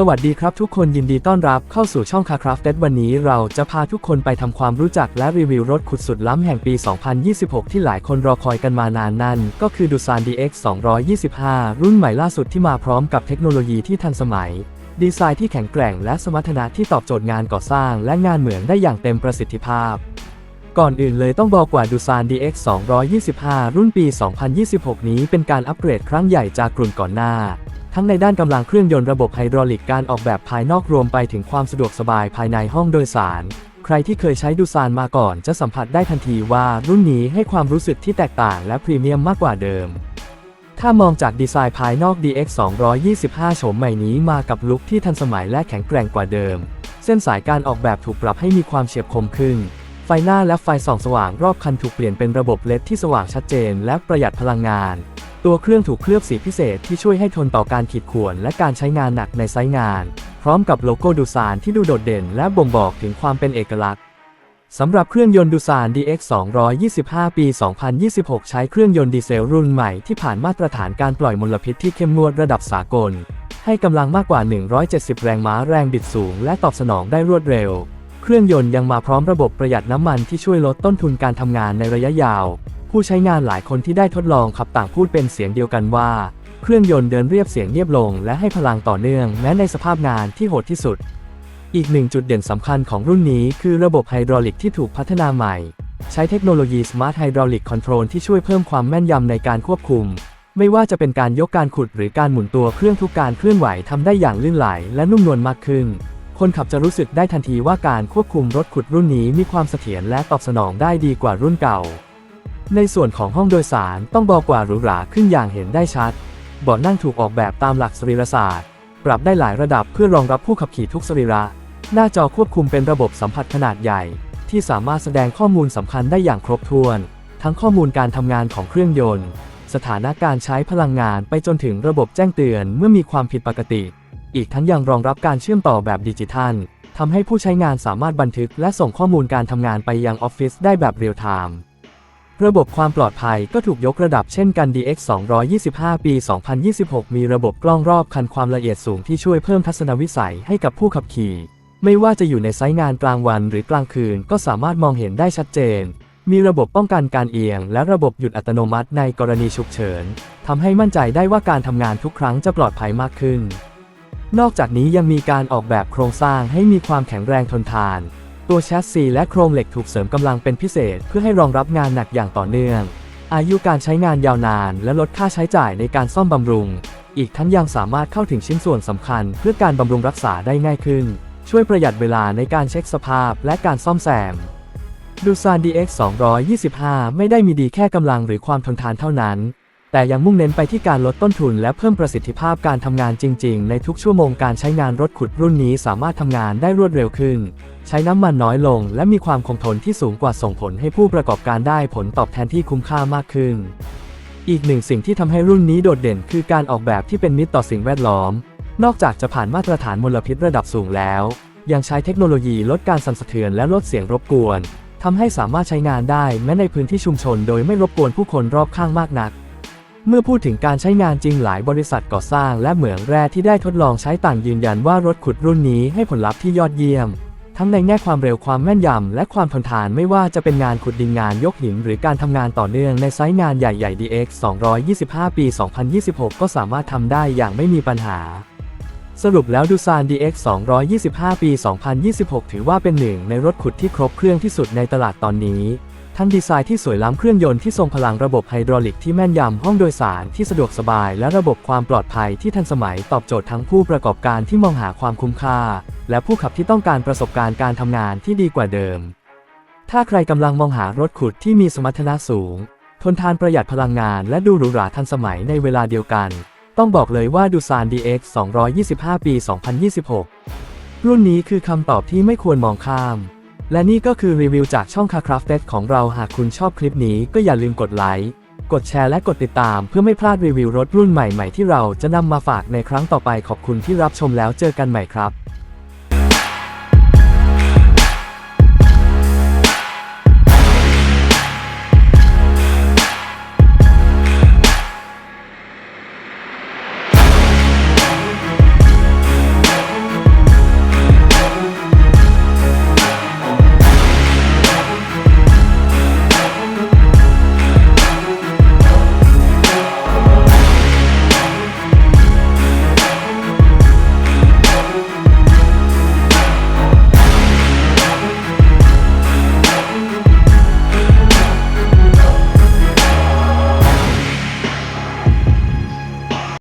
สวัสดีครับทุกคนยินดีต้อนรับเข้าสู่ช่อง Car Crafted วันนี้เราจะพาทุกคนไปทำความรู้จักและรีวิวรถขุดสุดล้ำแห่งปี 2026 ที่หลายคนรอคอยกันมานานนั่น ก็คือ Dusan DX 225 รุ่นใหม่ล่าสุดที่มาพร้อมกับเทคโนโลยีที่ทันสมัย ดีไซน์ที่แข็งแกร่งและสมรรถนะที่ตอบโจทย์งานก่อสร้างและงานเหมืองได้อย่างเต็มประสิทธิภาพก่อนอื่นเลยต้องบอกว่าดูซาน DX 225 รุ่นปี 2026 นี้เป็นการอัปเกรดครั้งใหญ่จากกลุ่นก่อนหน้า ทั้งในด้านกำลังเครื่องยนต์ระบบไฮดรอลิกการออกแบบภายนอกรวมไปถึงความสะดวกสบายภายในห้องโดยสาร ใครที่เคยใช้ดูซานมาก่อนจะสัมผัสได้ทันทีว่ารุ่นนี้ให้ความรู้สึกที่แตกต่างและพรีเมียมมากกว่าเดิม ถ้ามองจากดีไซน์ภายนอก DX 225โฉมใหม่นี้มากับลุคที่ทันสมัยและแข็งแกร่งกว่าเดิม เส้นสายการออกแบบถูกปรับให้มีความเฉียบคมขึ้นไฟหน้าและไฟส่องสว่างรอบคันถูกเปลี่ยนเป็นระบบเลดที่สว่างชัดเจนและประหยัดพลังงาน ตัวเครื่องถูกเคลือบสีพิเศษที่ช่วยให้ทนต่อการขีดข่วนและการใช้งานหนักในไซต์งาน พร้อมกับโลโก้ดูซานที่ดูโดดเด่นและบ่งบอกถึงความเป็นเอกลักษณ์สำหรับเครื่องยนต์ดูซาน DX 225 ปี 2026 ใช้เครื่องยนต์ดีเซลรุ่นใหม่ที่ผ่านมาตรฐานการปล่อยมลพิษที่เข้มงวดระดับสากล ให้กำลังมากกว่า 170 แรงม้าแรงบิดสูง และตอบสนองได้รวดเร็ว เครื่องยนต์ยังมาพร้อมระบบประหยัดน้ำมันที่ช่วยลดต้นทุนการทำงานในระยะยาว ผู้ใช้งานหลายคนที่ได้ทดลองขับต่างพูดเป็นเสียงเดียวกันว่า เครื่องยนต์เดินเรียบเสียงเงียบลง และให้พลังต่อเนื่องแม้ในสภาพงานที่โหดที่สุด อีกหนึ่งจุดเด่นสำคัญของรุ่นนี้คือระบบไฮดรอลิกที่ถูกพัฒนาใหม่ ใช้เทคโนโลยี Smart Hydraulic Control ที่ช่วยเพิ่มความแม่นยำในการควบคุม ไม่ว่าจะเป็นการยกการขุดหรือการหมุนตัวเครื่องทุกการเคลื่อนไหวทำได้อย่างลื่นไหลและนุ่มนวลมากขึ้นคนขับจะรู้สึกได้ทันทีว่าการควบคุมรถขุดรุ่นนี้มีความเสถียรและตอบสนองได้ดีกว่ารุ่นเก่า ในส่วนของห้องโดยสารต้องบอกว่าหรูหราขึ้นอย่างเห็นได้ชัดเบาะนั่งถูกออกแบบตามหลักสรีรศาสตร์ ปรับได้หลายระดับเพื่อรองรับผู้ขับขี่ทุกสรีระ หน้าจอควบคุมเป็นระบบสัมผัสขนาดใหญ่ ที่สามารถแสดงข้อมูลสำคัญได้อย่างครบถ้วน ทั้งข้อมูลการทำงานของเครื่องยนต์ สถานะการใช้พลังงานไปจนถึงระบบแจ้งเตือนเมื่อมีความผิดปกติ อีกทั้งยังรองรับการเชื่อมต่อแบบดิจิทัลทำให้ผู้ใช้งานสามารถบันทึกและส่งข้อมูลการทำงานไปยังออฟฟิศได้แบบเรียลไทม์ ระบบความปลอดภัยก็ถูกยกระดับเช่นกัน DX 225 ปี 2026 มีระบบกล้องรอบคันความละเอียดสูงที่ช่วยเพิ่มทัศนวิสัยให้กับผู้ขับขี่ ไม่ว่าจะอยู่ในไซต์งานกลางวันหรือกลางคืนก็สามารถมองเห็นได้ชัดเจน มีระบบป้องกันการเอียง และระบบหยุดอัตโนมัติในกรณีฉุกเฉินทำให้มั่นใจได้ว่าการทำงานทุกครั้งจะปลอดภัยมากขึ้น นอกจากนี้ยังมีการออกแบบโครงสร้างให้มีความแข็งแรงทนทาน ตัวแชสซีและโครงเหล็กถูกเสริมกำลังเป็นพิเศษ เพื่อให้รองรับงานหนักอย่างต่อเนื่อง อายุการใช้งานยาวนาน และลดค่าใช้จ่ายในการซ่อมบำรุง อีกทั้งยังสามารถเข้าถึงชิ้นส่วนสำคัญ เพื่อการบำรุงรักษาได้ง่ายขึ้น ช่วยประหยัดเวลาในการเช็คสภาพและการซ่อมแซมดูซาน DX 225 ไม่ได้มีดีแค่กำลังหรือความทนทานเท่านั้น แต่ยังมุ่งเน้นไปที่การลดต้นทุนและเพิ่มประสิทธิภาพการทำงานจริง ๆ ในทุกชั่วโมงการใช้งานรถขุดรุ่นนี้สามารถทำงานได้รวดเร็วขึ้น ใช้น้ำมันน้อยลง และมีความคงทนที่สูงกว่าส่งผลให้ผู้ประกอบการได้ผลตอบแทนที่คุ้มค่ามากขึ้น อีกหนึ่งสิ่งที่ทำให้รุ่นนี้โดดเด่นคือการออกแบบที่เป็นมิตรต่อสิ่งแวดล้อม นอกจากจะผ่านมาตรฐานมลพิษระดับสูงแล้ว ยังใช้เทคโนโลยีลดการสั่นสะเทือนและลดเสียงรบกวนทำให้สามารถใช้งานได้แม้ในพื้นที่ชุมชน โดยไม่รบกวนผู้คนรอบข้างมากนัก เมื่อพูดถึงการใช้งานจริงหลายบริษัทก่อสร้างและเหมืองแร่ที่ได้ทดลองใช้ต่างยืนยันว่ารถขุดรุ่นนี้ให้ผลลัพธ์ที่ยอดเยี่ยม ทั้งในแง่ความเร็วความแม่นยำ และความทนทานไม่ว่าจะเป็นงานขุดดินงานยกหิน หรือการทำงานต่อเนื่องในไซต์งานใหญ่ๆ DX 225 ปี 2026 ก็สามารถทำได้อย่างไม่มีปัญหาสรุปแล้วดูซาน DX 225 ปี 2026 ถือว่าเป็นหนึ่งในรถขุดที่ครบเครื่องที่สุดในตลาดตอนนี้ ทั้งดีไซน์ที่สวยล้ำเครื่องยนต์ที่ทรงพลังระบบไฮดรอลิกที่แม่นยำห้องโดยสารที่สะดวกสบาย และระบบความปลอดภัยที่ทันสมัยตอบโจทย์ทั้งผู้ประกอบการที่มองหาความคุ้มค่า และผู้ขับที่ต้องการประสบการณ์การทำงานที่ดีกว่าเดิม ถ้าใครกำลังมองหารถขุดที่มีสมรรถนะสูง ทนทานประหยัดพลังงาน และดูหรูหราทันสมัยในเวลาเดียวกัน ต้องบอกเลยว่าดูซาน DX 225 ปี 2026 รุ่นนี้คือคำตอบที่ไม่ควรมองข้าม และนี่ก็คือรีวิวจากช่องคาคราฟเต็ของเราหากคุณชอบคลิปนี้ก็อย่าลืมกดไลค์ กดแชร์และกดติดตามเพื่อไม่พลาดรีวิวรถรุ่นใหม่ๆที่เราจะนำมาฝากในครั้งต่อไปขอบคุณที่รับชมแล้วเจอกันใหม่ครับ